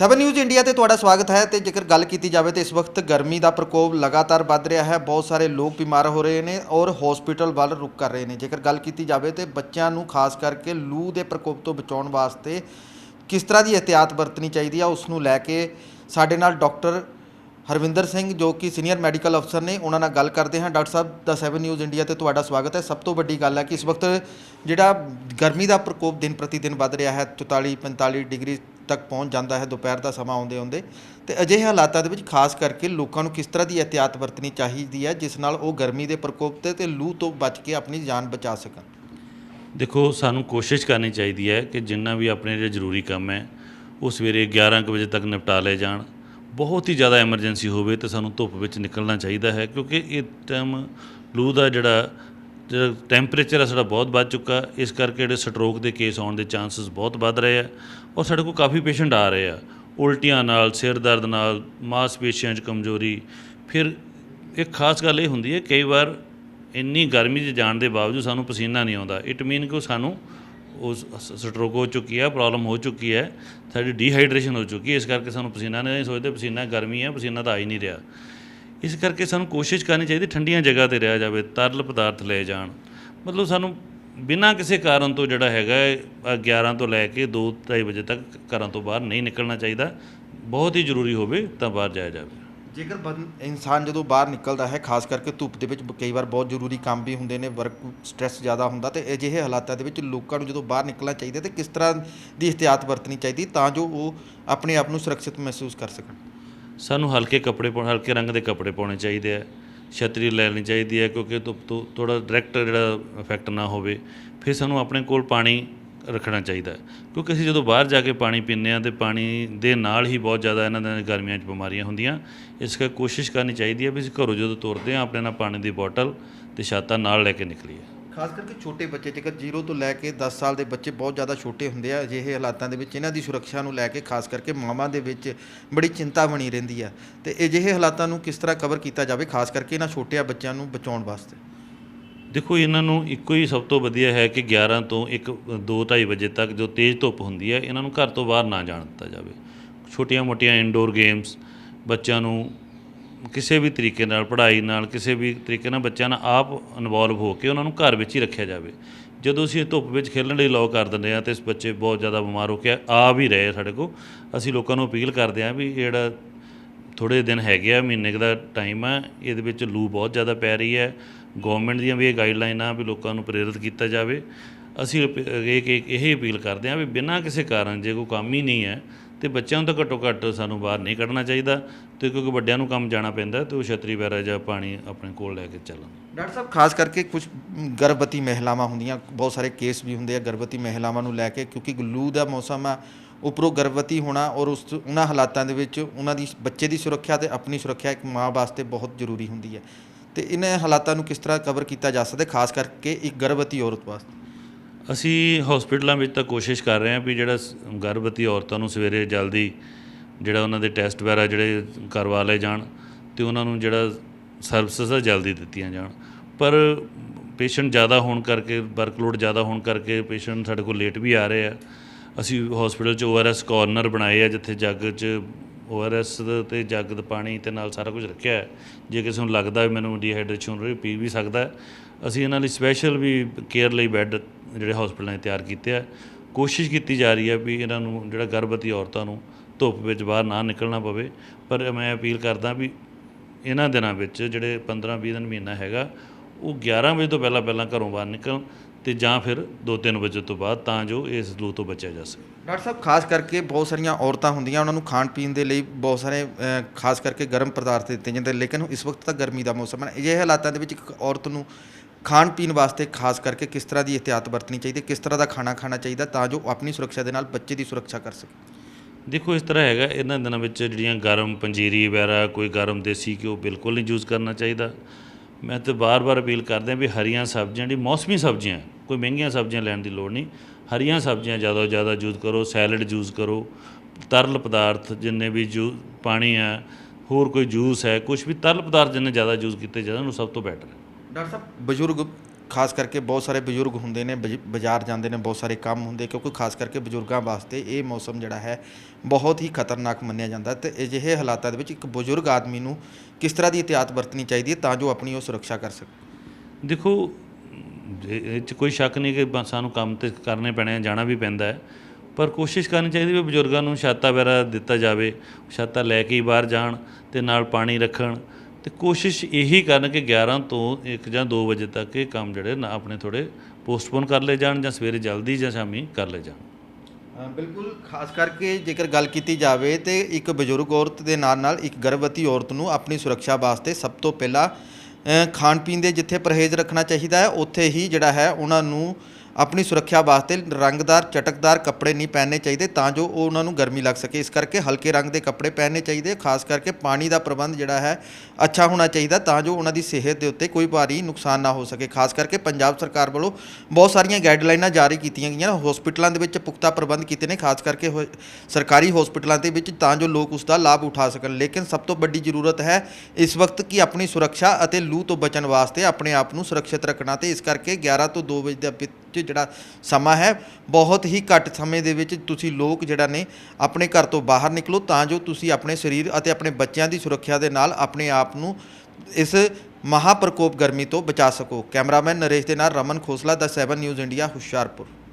Seven news India ਤੇ ਤੁਹਾਡਾ ਸਵਾਗਤ ਹੈ ਤੇ ਜੇਕਰ ਗੱਲ ਕੀਤੀ ਜਾਵੇ ਤੇ ਇਸ ਵਕਤ ਗਰਮੀ ਦਾ ਪ੍ਰਕੋਪ ਲਗਾਤਾਰ ਵੱਧ ਰਿਹਾ ਹੈ, ਬਹੁਤ ਸਾਰੇ ਲੋਕ ਬਿਮਾਰ ਹੋ ਰਹੇ ਨੇ ਔਰ ਹਸਪੀਟਲ ਵੱਲ ਰੁਕ ਕਰ ਰਹੇ ਨੇ। ਜੇਕਰ ਗੱਲ ਕੀਤੀ ਜਾਵੇ ਤੇ ਬੱਚਿਆਂ ਨੂੰ ਖਾਸ ਕਰਕੇ ਲੂ ਦੇ ਪ੍ਰਕੋਪ ਤੋਂ ਬਚਾਉਣ ਵਾਸਤੇ ਕਿਸ ਤਰ੍ਹਾਂ ਦੀ ਇhtiyਾਤ ਵਰਤਣੀ ਚਾਹੀਦੀ ਆ, ਉਸ ਨੂੰ ਲੈ ਕੇ ਸਾਡੇ ਨਾਲ ਡਾਕਟਰ ਹਰਵਿੰਦਰ ਸਿੰਘ ਜੋ ਕਿ ਸੀਨੀਅਰ ਮੈਡੀਕਲ ਅਫਸਰ ਨੇ, ਉਹਨਾਂ ਨਾਲ ਗੱਲ ਕਰਦੇ ਹਾਂ। ਡਾਕਟਰ ਸਾਹਿਬ, ਦਾ 7 ਨਿਊਜ਼ ਇੰਡੀਆ ਤੇ ਤੁਹਾਡਾ ਸਵਾਗਤ ਹੈ। ਸਭ ਤੋਂ ਵੱਡੀ ਗੱਲ ਹੈ ਕਿ ਇਸ ਵਕਤ ਜਿਹੜਾ ਗਰਮੀ ਦਾ ਪ੍ਰਕੋਪ ਦਿਨ ਪ੍ਰਤੀ ਦਿਨ ਵੱਧ ਰਿਹਾ ਹੈ 44 45 ਡਿਗਰੀ ਤੱਕ ਪਹੁੰਚ ਜਾਂਦਾ ਹੈ, ਦੁਪਹਿਰ ਦਾ ਸਮਾਂ ਆਉਂਦੇ ਆਉਂਦੇ। ਤੇ ਅਜਿਹੇ ਹਾਲਾਤਾਂ ਦੇ ਵਿੱਚ ਖਾਸ ਕਰਕੇ ਲੋਕਾਂ ਨੂੰ ਕਿਸ ਤਰ੍ਹਾਂ ਦੀ ਇhtiyਾਤ ਵਰਤਣੀ ਚਾਹੀਦੀ ਹੈ, ਜਿਸ ਨਾਲ ਉਹ ਗਰਮੀ ਦੇ ਪ੍ਰਕੋਪ ਤੇ ਤੇ ਲੂ ਤੋਂ ਬਚ ਕੇ ਆਪਣੀ ਜਾਨ ਬਚਾ ਸਕਣ? ਦੇਖੋ, ਸਾਨੂੰ ਕੋਸ਼ਿਸ਼ ਕਰਨੀ ਚਾਹੀਦੀ ਹੈ ਕਿ ਜਿੰਨਾ ਵੀ ਆਪਣੇ ਜਿਹੜੇ ਜ਼ਰੂਰੀ ਕੰਮ ਹੈ, ਉਹ ਸਵੇਰੇ 11 ਕੁ ਵਜੇ ਤੱਕ ਨਿਪਟਾ ਲਏ ਜਾਣ। ਬਹੁਤ ਹੀ ਜ਼ਿਆਦਾ ਐਮਰਜੈਂਸੀ ਹੋਵੇ ਤਾਂ ਸਾਨੂੰ ਧੁੱਪ ਵਿੱਚ ਨਿਕਲਣਾ ਚਾਹੀਦਾ ਹੈ, ਕਿਉਂਕਿ ਇਹ ਟਾਈਮ ਲੂ ਦਾ ਜਿਹੜਾ ਟੈਂਪਰੇਚਰ ਆ ਸਾਡਾ ਬਹੁਤ ਵੱਧ ਚੁੱਕਾ। ਇਸ ਕਰਕੇ ਜਿਹੜੇ ਸਟ੍ਰੋਕ ਦੇ ਕੇਸ ਆਉਣ ਦੇ ਚਾਂਸਸ ਬਹੁਤ ਵੱਧ ਰਹੇ ਆ। ਔਰ ਸਾਡੇ ਕੋਲ ਕਾਫੀ ਪੇਸ਼ੈਂਟ ਆ ਰਹੇ ਆ। ਉਲਟੀਆਂ ਨਾਲ, ਸਿਰ ਦਰਦ ਨਾਲ, ਮਾਸਪੇਸ਼ੀਆਂ 'ਚ ਕਮਜ਼ੋਰੀ। ਫਿਰ ਇੱਕ ਖਾਸ ਗੱਲ ਇਹ ਹੁੰਦੀ ਹੈ, ਕਈ ਵਾਰ ਇੰਨੀ ਗਰਮੀ 'ਚ ਜਾਣ ਦੇ ਬਾਵਜੂਦ ਸਾਨੂੰ ਪਸੀਨਾ ਨਹੀਂ ਆਉਂਦਾ। ਇਟ ਮੀਨ ਕਿ ਉਹ ਸਾਨੂੰ ਉਸ ਸਟ੍ਰੋਕ ਹੋ ਚੁੱਕੀ ਹੈ ਪ੍ਰੋਬਲਮ ਹੋ ਚੁੱਕੀ ਹੈ, ਸਾਡੀ ਡੀਹਾਈਡਰੇਸ਼ਨ ਹੋ ਚੁੱਕੀ ਹੈ। ਇਸ ਕਰਕੇ ਸਾਨੂੰ ਪਸੀਨਾ ਨਹੀਂ ਸੋਚਦੇ ਪਸੀਨਾ ਗਰਮੀ ਹੈ, ਪਸੀਨਾ ਤਾਂ ਆ ਹੀ ਨਹੀਂ ਰਿਹਾ। ਇਸ ਕਰਕੇ ਸਾਨੂੰ ਕੋਸ਼ਿਸ਼ ਕਰਨੀ ਚਾਹੀਦੀ ਠੰਡੀਆਂ ਜਗ੍ਹਾ ਤੇ ਰਿਹਾ ਜਾਵੇ ਤਰਲ ਪਦਾਰਥ ਲਏ ਜਾਣ। ਮਤਲਬ ਸਾਨੂੰ ਬਿਨਾਂ ਕਿਸੇ ਕਾਰਨ ਤੋਂ ਜਿਹੜਾ ਹੈਗਾ ਹੈ, 11 ਤੋਂ ਲੈ ਕੇ 2:30 ਵਜੇ ਤੱਕ ਘਰਾਂ ਤੋਂ ਬਾਹਰ ਨਹੀਂ ਨਿਕਲਣਾ ਚਾਹੀਦਾ। ਬਹੁਤ ਹੀ ਜ਼ਰੂਰੀ ਹੋਵੇ ਤਾਂ ਬਾਹਰ ਜਾਇਆ ਜਾਵੇ। ਜੇਕਰ ਬੰ- ਇਨਸਾਨ ਜਦੋਂ ਬਾਹਰ ਨਿਕਲਦਾ ਹੈ ਖਾਸ ਕਰਕੇ ਧੁੱਪ ਦੇ ਵਿੱਚ ਕਈ ਵਾਰ ਬਹੁਤ ਜ਼ਰੂਰੀ ਕੰਮ ਵੀ ਹੁੰਦੇ ਨੇ ਵਰਕ ਸਟ੍ਰੈਸ ਜ਼ਿਆਦਾ ਹੁੰਦਾ ਤੇ ਅਜਿਹੇ ਹਾਲਾਤਾਂ ਦੇ ਵਿੱਚ ਲੋਕਾਂ ਨੂੰ ਜਦੋਂ ਬਾਹਰ ਨਿਕਲਣਾ ਚਾਹੀਦਾ ਤੇ ਕਿਸ ਤਰ੍ਹਾਂ ਦੀ ਇhtiyਾਤ ਵਰਤਣੀ ਚਾਹੀਦੀ ਤਾਂ ਜੋ ਉਹ ਆਪਣੇ ਆਪ ਨੂੰ ਸੁਰੱਖਿਅਤ ਮਹਿਸੂਸ ਕਰ ਸਕਣ। ਸਾਨੂੰ ਹਲਕੇ ਕੱਪੜੇ ਪਾਉਣੇ ਹਲਕੇ ਰੰਗ ਦੇ ਕੱਪੜੇ ਪਾਉਣੇ ਚਾਹੀਦੇ ਆ। ਛਤਰੀ ਲੈਣੀ ਚਾਹੀਦੀ ਹੈ ਕਿਉਂਕਿ ਧੁੱਪ ਤੋਂ ਥੋੜਾ ਡਾਇਰੈਕਟ ਜਿਹੜਾ ਇਫੈਕਟ ਨਾ ਹੋਵੇ, ਫਿਰ ਸਾਨੂੰ ਆਪਣੇ ਕੋਲ ਪਾਣੀ ਰੱਖਣਾ ਚਾਹੀਦਾ। ਕਿਉਂਕਿ ਅਸੀਂ ਜਦੋਂ ਬਾਹਰ ਜਾ ਕੇ ਪਾਣੀ ਪੀਂਦੇ ਆ ਤੇ ਪਾਣੀ ਦੇ ਨਾਲ ਹੀ ਬਹੁਤ ਜ਼ਿਆਦਾ ਇਹਨਾਂ ਦੇ ਗਰਮੀਆਂ 'ਚ ਬਿਮਾਰੀਆਂ ਹੁੰਦੀਆਂ। ਇਸ ਕਰਕੇ ਕੋਸ਼ਿਸ਼ ਕਰਨੀ ਚਾਹੀਦੀ ਹੈ ਵੀ ਅਸੀਂ ਘਰੋਂ ਜਦੋਂ ਤੁਰਦੇ ਆ, ਆਪਣੇ ਨਾਲ ਪਾਣੀ ਦੀ ਬੋਟਲ ਤੇ ਛਾਤਾ ਨਾਲ ਲੈ ਕੇ ਨਿਕਲੀਏ। ਖਾਸ ਕਰਕੇ ਛੋਟੇ ਬੱਚੇ, ਜੇਕਰ 0 ਤੋਂ ਲੈ ਕੇ 10 ਸਾਲ ਦੇ ਬੱਚੇ ਬਹੁਤ ਜ਼ਿਆਦਾ ਛੋਟੇ ਹੁੰਦੇ ਆ, ਅਜਿਹੇ ਹਾਲਾਤਾਂ ਦੇ ਵਿੱਚ ਇਹਨਾਂ ਦੀ ਸੁਰੱਖਿਆ ਨੂੰ ਲੈ ਕੇ ਖਾਸ ਕਰਕੇ ਮਾਵਾਂ ਦੇ ਵਿੱਚ ਬੜੀ ਚਿੰਤਾ ਬਣੀ ਰਹਿੰਦੀ ਆ। ਤੇ ਅਜਿਹੇ ਹਾਲਾਤਾਂ ਨੂੰ ਕਿਸ ਤਰ੍ਹਾਂ ਕਵਰ ਕੀਤਾ ਜਾਵੇ, ਖਾਸ ਕਰਕੇ ਇਹਨਾਂ ਛੋਟਿਆਂ ਬੱਚਿਆਂ ਨੂੰ ਬਚਾਉਣ ਵਾਸਤੇ? ਦੇਖੋ, ਇਹਨਾਂ ਨੂੰ ਇੱਕੋ ਹੀ ਸਭ ਤੋਂ ਵਧੀਆ ਹੈ ਕਿ 11 ਤੋਂ 1 2:30 ਵਜੇ ਤੱਕ ਜੋ ਤੇਜ਼ ਧੁੱਪ ਹੁੰਦੀ ਹੈ ਇਹਨਾਂ ਨੂੰ ਘਰ ਤੋਂ ਬਾਹਰ ਨਾ ਜਾਣ ਦਿੱਤਾ ਜਾਵੇ। ਛੋਟੀਆਂ-ਮੋਟੀਆਂ ਇਨਡੋਰ ਗੇਮਸ ਬੱਚਿਆਂ ਨੂੰ ਕਿਸੇ ਵੀ ਤਰੀਕੇ ਨਾਲ, ਪੜ੍ਹਾਈ ਨਾਲ, ਕਿਸੇ ਵੀ ਤਰੀਕੇ ਨਾਲ ਬੱਚਿਆਂ ਨਾਲ ਆਪ ਇਨਵੋਲਵ ਹੋ ਕੇ ਉਹਨਾਂ ਨੂੰ ਘਰ ਵਿੱਚ ਹੀ ਰੱਖਿਆ ਜਾਵੇ। ਜਦੋਂ ਅਸੀਂ ਇਹ ਧੁੱਪ ਵਿੱਚ ਖੇਲਣ ਲਈ ਅਲਾਉ ਕਰ ਦਿੰਦੇ ਆ ਤੇ ਇਸ ਬੱਚੇ ਬਹੁਤ ਜ਼ਿਆਦਾ ਬਿਮਾਰ ਹੋ ਕੇ ਆ ਵੀ ਰਹੇ ਆ ਸਾਡੇ ਕੋਲ, ਅਸੀਂ ਲੋਕਾਂ ਨੂੰ ਅਪੀਲ ਕਰਦੇ ਆ ਵੀ ਜਿਹੜਾ ਥੋੜੇ ਦਿਨ ਹੈਗੇ ਆ, ਮਹੀਨੇ ਕੁ ਦਾ ਟਾਈਮ ਆ, ਇਹਦੇ ਵਿੱਚ ਲੂ ਬਹੁਤ ਜ਼ਿਆਦਾ ਪੈ ਰਹੀ ਹੈ। ਗਵਰਨਮੈਂਟ ਦੀਆਂ ਵੀ ਇਹ ਗਾਈਡਲਾਈਨਾਂ ਵੀ ਲੋਕਾਂ ਨੂੰ ਪ੍ਰੇਰਿਤ ਕੀਤਾ ਜਾਵੇ। ਅਸੀਂ ਅਪ- ਇਹ ਇਹ ਅਪੀਲ ਕਰਦੇ ਹਾਂ ਵੀ ਬਿਨਾਂ ਕਿਸੇ ਕਾਰਨ ਜੇ ਕੋਈ ਕੰਮ ਹੀ ਨਹੀਂ ਹੈ ਤੇ ਬੱਚਿਆਂ ਨੂੰ ਤਾਂ ਘੱਟੋ ਘੱਟ ਸਾਨੂੰ ਬਾਹਰ ਨਹੀਂ ਕੱਢਣਾ ਚਾਹੀਦਾ ਤੇ ਕਿਉਂਕਿ ਵੱਡਿਆਂ ਨੂੰ ਕੰਮ ਜਾਣਾ ਪੈਂਦਾ ਤੇ ਉਹ ਛਤਰੀ ਵਗੈਰਾ ਜਾਂ ਪਾਣੀ ਆਪਣੇ ਕੋਲ ਲੈ ਕੇ ਚੱਲਣ। ਡਾਕਟਰ ਸਾਹਿਬ, ਖਾਸ ਕਰਕੇ ਕੁਝ ਗਰਭਵਤੀ ਮਹਿਲਾਵਾਂ ਹੁੰਦੀਆਂ, ਬਹੁਤ ਸਾਰੇ ਕੇਸ ਵੀ ਹੁੰਦੇ ਆ ਗਰਭਵਤੀ ਮਹਿਲਾਵਾਂ ਨੂੰ ਲੈ ਕੇ, ਕਿਉਂਕਿ ਲੂ ਦਾ ਮੌਸਮ ਆ, ਉੱਪਰੋਂ ਗਰਭਵਤੀ ਹੋਣਾ ਔਰ ਉਸ ਉਹਨਾਂ ਹਾਲਾਤਾਂ ਦੇ ਵਿੱਚ ਉਹਨਾਂ ਦੀ ਬੱਚੇ ਦੀ ਸੁਰੱਖਿਆ ਤੇ ਆਪਣੀ ਸੁਰੱਖਿਆ ਇੱਕ ਮਾਂ ਵਾਸਤੇ ਬਹੁਤ ਜ਼ਰੂਰੀ ਹੁੰਦੀ ਹੈ। ਤੇ ਇਹਨਾਂ ਹਾਲਾਤਾਂ ਨੂੰ ਕਿਸ ਤਰ੍ਹਾਂ ਕਵਰ ਕੀਤਾ ਜਾ ਸਕਦਾ ਖਾਸ ਕਰਕੇ ਇੱਕ ਗਰਭਵਤੀ ਔਰਤ ਵਾਸਤੇ? ਅਸੀਂ ਹਸਪੀਟਲਾਂ ਵਿੱਚ ਤਾਂ ਕੋਸ਼ਿਸ਼ ਕਰ ਰਹੇ ਹਾਂ ਵੀ ਜਿਹੜਾ ਸ- ਗਰਭਵਤੀ ਔਰਤਾਂ ਨੂੰ ਸਵੇਰੇ ਜਲਦੀ ਜਿਹੜਾ ਉਹਨਾਂ ਦੇ ਟੈਸਟ ਵਗੈਰਾ ਜਿਹੜੇ ਕਰਵਾ ਲਏ ਜਾਣ ਤੇ ਉਹਨਾਂ ਨੂੰ ਜਿਹੜਾ ਸਰਵਿਸਿਜ਼ ਆ ਜਲਦੀ ਦਿੱਤੀਆਂ ਜਾਣ। ਪਰ ਪੇਸ਼ੈਂਟ ਜ਼ਿਆਦਾ ਹੋਣ ਕਰਕੇ ਵਰਕਲੋਡ ਜ਼ਿਆਦਾ ਹੋਣ ਕਰਕੇ ਪੇਸ਼ੈਂਟ ਸਾਡੇ ਕੋਲ ਲੇਟ ਵੀ ਆ ਰਹੇ ਆ। ਅਸੀਂ ਹਸਪੀਟਲ 'ਚ ਓਆਰਐਸ ਕਾਰਨਰ ਬਣਾਏ ਆ ਜਿੱਥੇ ਜੱਗ 'ਚ ਓਆਰਐਸ ਤੇ ਜੱਗ ਦਾ ਪਾਣੀ ਤੇ ਨਾਲ ਸਾਰਾ ਕੁਝ ਰੱਖਿਆ ਹੈ। ਜੇ ਕਿਸੇ ਨੂੰ ਲੱਗਦਾ ਵੀ ਮੈਨੂੰ ਡੀਹਾਈਡਰੇਸ਼ਨ ਹੋ ਰਹੀ ਪੀ ਵੀ ਸਕਦਾ ਅਸੀਂ ਇਹਨਾਂ ਲਈ ਸਪੈਸ਼ਲ ਵੀ ਕੇਅਰ ਲਈ ਬੈੱਡ ਜਿਹੜੇ ਹਸਪੀਟਲਾਂ 'ਚ ਤਿਆਰ ਕੀਤੇ ਆ। ਕੋਸ਼ਿਸ਼ ਕੀਤੀ ਜਾ ਰਹੀ ਹੈ ਵੀ ਇਹਨਾਂ ਨੂੰ ਜਿਹੜਾ ਗਰਭਵਤੀ ਔਰਤਾਂ ਨੂੰ ਧੁੱਪ ਵਿੱਚ ਬਾਹਰ ਨਾ ਨਿਕਲਣਾ ਪਵੇ, ਪਰ ਮੈਂ ਅਪੀਲ ਕਰਦਾ ਵੀ ਇਹਨਾਂ ਦਿਨਾਂ ਵਿੱਚ ਜਿਹੜੇ 15-20 ਦਿਨ ਮਹੀਨਾ ਹੈਗਾ, ਉਹ 11 ਵਜੇ ਤੋਂ ਪਹਿਲਾਂ ਪਹਿਲਾਂ ਘਰੋਂ ਬਾਹਰ ਨਿਕਲਣ ਤੇ ਜਾਂ ਫਿਰ 2-3 ਵਜੇ ਤੋਂ ਬਾਅਦ ਤਾਂ ਜੋ ਇਸ ਲੂ ਤੋਂ ਬਚਿਆ ਜਾ ਸਕੇ। ਡਾਕਟਰ ਸਾਹਿਬ, ਖਾਸ ਕਰਕੇ ਬਹੁਤ ਸਾਰੀਆਂ ਔਰਤਾਂ ਹੁੰਦੀਆਂ, ਉਹਨਾਂ ਨੂੰ ਖਾਣ ਪੀਣ ਦੇ ਲਈ ਬਹੁਤ ਸਾਰੇ ਖਾਸ ਕਰਕੇ ਗਰਮ ਪਦਾਰਥ ਦਿੱਤੇ ਜਾਂਦੇ, ਲੇਕਿਨ ਇਸ ਵਕਤ ਤਾਂ ਗਰਮੀ ਦਾ ਮੌਸਮ ਹੈ। ਅਜਿਹੇ ਹਾਲਾਤਾਂ ਦੇ ਵਿੱਚ ਇੱਕ ਔਰਤ ਨੂੰ ਖਾਣ ਪੀਣ ਵਾਸਤੇ ਖਾਸ ਕਰਕੇ ਕਿਸ ਤਰ੍ਹਾਂ ਦੀ ਇhtiyਾਤ ਵਰਤਣੀ ਚਾਹੀਦੀ ਹੈ ਕਿਸ ਤਰ੍ਹਾਂ ਦਾ ਖਾਣਾ ਖਾਣਾ ਚਾਹੀਦਾ ਤਾਂ ਜੋ ਆਪਣੀ ਸੁਰੱਖਿਆ ਦੇ ਨਾਲ ਬੱਚੇ ਦੀ ਸੁਰੱਖਿਆ ਕਰ ਸਕੇ। ਦੇਖੋ, ਇਸ ਤਰ੍ਹਾਂ ਹੈਗਾ, ਇਹਨਾਂ ਦਿਨਾਂ ਵਿੱਚ ਜਿਹੜੀਆਂ ਗਰਮ ਪੰਜੀਰੀ ਵਗੈਰਾ, ਕੋਈ ਗਰਮ ਦੇਸੀ ਘਿਓ ਬਿਲਕੁਲ ਨਹੀਂ ਯੂਜ਼ ਕਰਨਾ ਚਾਹੀਦਾ। ਮੈਂ ਤੇ ਬਾਰ-ਬਾਰ ਅਪੀਲ ਕਰਦੇ ਹਾਂ ਵੀ ਹਰੀਆਂ ਸਬਜ਼ੀਆਂ, ਜਿਹੜੀ ਮੌਸਮੀ ਸਬਜ਼ੀਆਂ, ਕੋਈ ਮਹਿੰਗੀਆਂ ਸਬਜ਼ੀਆਂ ਲੈਣ ਦੀ ਲੋੜ ਨਹੀਂ, ਹਰੀਆਂ ਸਬਜ਼ੀਆਂ ਜ਼ਿਆਦਾ ਤੋਂ ਜ਼ਿਆਦਾ ਯੂਜ਼ ਕਰੋ ਸੈਲਡ ਯੂਜ਼ ਕਰੋ, ਤਰਲ ਪਦਾਰਥ ਜਿੰਨੇ ਵੀ ਜੂ, ਪਾਣੀ ਹੈ, ਹੋਰ ਕੋਈ ਜੂਸ ਹੈ ਕੁਝ ਵੀ ਤਰਲ ਪਦਾਰਥ ਜਿੰਨੇ ਜ਼ਿਆਦਾ ਯੂਜ਼ ਕੀਤੇ ਜਾਣ ਉਹ ਸਭ ਤੋਂ ਬੈਟਰ ਹੈ। ਡਾਕਟਰ ਸਾਹਿਬ? ਬਜ਼ੁਰਗ ਖਾਸ ਕਰਕੇ ਬਹੁਤ ਸਾਰੇ ਬਜ਼ੁਰਗ ਹੁੰਦੇ ਨੇ ਬਜ- ਬਾਜ਼ਾਰ ਜਾਂਦੇ ਨੇ ਬਹੁਤ ਸਾਰੇ ਕੰਮ ਹੁੰਦੇ ਕਿਉਂਕਿ ਖਾਸ ਕਰਕੇ ਬਜ਼ੁਰਗਾਂ ਵਾਸਤੇ ਇਹ ਮੌਸਮ ਜਿਹੜਾ ਹੈ ਬਹੁਤ ਹੀ ਖਤਰਨਾਕ ਮੰਨਿਆ ਜਾਂਦਾ ਤੇ ਅਜਿਹੇ ਹਾਲਾਤਾਂ ਦੇ ਵਿੱਚ ਇੱਕ ਬਜ਼ੁਰਗ ਆਦਮੀ ਨੂੰ ਕਿਸ ਤਰ੍ਹਾਂ ਦੀ ਇhtiyਾਤ ਵਰਤਣੀ ਚਾਹੀਦੀ ਹੈ ਤਾਂ ਜੋ ਆਪਣੀ ਉਹ ਸੁਰੱਖਿਆ ਕਰ ਸਕੇ? ਦੇਖੋ ਇਹ ਇਹ 'ਚ ਕੋਈ ਸ਼ੱਕ ਨਹੀਂ ਕਿ ਬ- ਸਾਨੂੰ ਕੰਮ ਤੇ ਕਰਨੇ ਪੈਣੇ ਆ ਜਾਣਾ ਵੀ ਪੈਂਦਾ ਹੈ ਪਰ ਕੋਸ਼ਿਸ਼ ਕਰਨੀ ਚਾਹੀਦੀ ਵੀ ਬਜ਼ੁਰਗਾਂ ਨੂੰ ਛਾਤਾ ਵਗੈਰਾ ਦਿੱਤਾ ਜਾਵੇ ਛਾਤਾ ਲੈ ਕੇ ਹੀ ਬਾਹਰ ਜਾਣ ਤੇ ਨਾਲ ਪਾਣੀ ਰੱਖਣ ਤੇ ਕੋਸ਼ਿਸ਼ ਇਹੀ ਕਰਨ ਕਿ 11 ਤੋਂ 1 ਜਾਂ 2 ਵਜੇ ਤੱਕ ਇਹ ਕੰਮ ਜਿਹੜੇ ਨਾ ਆਪਣੇ ਥੋੜੇ ਪੋਸਟਪੋਨ ਕਰ ਲਏ ਜਾਣ ਜਾਂ ਸਵੇਰੇ ਜਲਦੀ ਜਾਂ ਸ਼ਾਮੀ ਕਰ ਲਏ ਜਾਣ। ਬਿਲਕੁਲ, ਖਾਸ ਕਰਕੇ ਜੇਕਰ ਗੱਲ ਕੀਤੀ ਜਾਵੇ ਤੇ ਇੱਕ ਬਜ਼ੁਰਗ ਔਰਤ ਦੇ ਨਾਲ ਨਾਲ ਇੱਕ ਗਰਭਵਤੀ ਔਰਤ ਨੂੰ ਆਪਣੀ ਸੁਰੱਖਿਆ ਵਾਸਤੇ ਸਭ ਤੋਂ ਪਹਿਲਾਂ ਖਾਣ ਪੀਣ ਦੇ ਜਿੱਥੇ ਪਰਹੇਜ਼ ਰੱਖਣਾ ਚਾਹੀਦਾ ਹੈ, ਉੱਥੇ ਹੀ ਜਿਹੜਾ ਹੈ ਉਹਨਾਂ ਨੂੰ ਆਪਣੀ ਸੁਰੱਖਿਆ ਵਾਸਤੇ ਰੰਗਦਾਰ, ਚਟਕਦਾਰ ਕੱਪੜੇ ਨਹੀਂ ਪਹਿਨਣੇ ਚਾਹੀਦੇ, ਤਾਂ ਜੋ ਉਹ ਉਹਨਾਂ ਨੂੰ ਗਰਮੀ ਲੱਗ ਸਕੇ। ਇਸ ਕਰਕੇ ਹਲਕੇ ਰੰਗ ਦੇ ਕੱਪੜੇ ਪਹਿਨਣੇ ਚਾਹੀਦੇ, ਖਾਸ ਕਰਕੇ ਪਾਣੀ ਦਾ ਪ੍ਰਬੰਧ ਜਿਹੜਾ ਹੈ, ਅੱਛਾ ਹੋਣਾ ਚਾਹੀਦਾ, ਤਾਂ ਜੋ ਉਹਨਾਂ ਦੀ ਸਿਹਤ ਦੇ ਉੱਤੇ ਕੋਈ ਭਾਰੀ ਨੁਕਸਾਨ ਨਾ ਹੋ ਸਕੇ। ਖਾਸ ਕਰਕੇ ਪੰਜਾਬ ਸਰਕਾਰ ਵੱਲੋਂ ਬਹੁਤ ਸਾਰੀਆਂ ਗਾਈਡਲਾਈਨਾਂ ਜਾਰੀ ਕੀਤੀਆਂ ਗਈਆਂ ਹਸਪੀਟਲਾਂ ਦੇ ਵਿੱਚ ਪੁਖਤਾ ਪ੍ਰਬੰਧ ਕੀਤੇ ਨੇ, ਖਾਸ ਕਰਕੇ ਹੋ- ਸਰਕਾਰੀ ਹਸਪੀਟਲਾਂ ਦੇ ਵਿੱਚ, ਤਾਂ ਜੋ ਲੋਕ ਉਸ ਦਾ ਲਾਭ ਉਠਾ ਸਕਣ। ਲੇਕਿਨ ਸਭ ਤੋਂ ਵੱਡੀ ਜ਼ਰੂਰਤ ਹੈ ਇਸ ਵਕਤ ਕਿ ਆਪਣੀ ਸੁਰੱਖਿਆ ਅਤੇ ਲੂ ਤੋਂ ਬਚਣ ਵਾਸਤੇ ਆਪਣੇ ਆਪ ਨੂੰ ਸੁਰੱਖਿਅਤ ਰੱਖਣਾ ਤੇ ਇਸ ਕਰਕੇ 11 ਤੋਂ 2 ਵਜੇ ਦੇ ਵਿੱਚ ਜਿਹੜਾ ਸਮਾਂ ਹੈ, ਬਹੁਤ ਹੀ ਘੱਟ ਸਮੇਂ ਦੇ ਵਿੱਚ ਤੁਸੀਂ ਲੋਕ ਜਿਹੜਾ ਨੇ ਆਪਣੇ ਘਰ ਤੋਂ ਬਾਹਰ ਨਿਕਲੋ ਤਾਂ ਜੋ ਤੁਸੀਂ ਆਪਣੇ ਸਰੀਰ ਅਤੇ ਆਪਣੇ ਬੱਚਿਆਂ ਦੀ ਸੁਰੱਖਿਆ ਦੇ ਨਾਲ ਆਪਣੇ ਆਪ ਨੂੰ ਇਸ ਮਹਾਪ੍ਰਕੋਪ ਗਰਮੀ ਤੋਂ ਬਚਾ ਸਕੋ। ਕੈਮਰਾਮੈਨ ਨਰੇਸ਼ ਦੇ ਨਾਲ ਰਮਨ ਖੋਸਲਾ ਦਾ 7 ਨਿਊਜ਼ ਇੰਡੀਆ ਹੁਸ਼ਿਆਰਪੁਰ।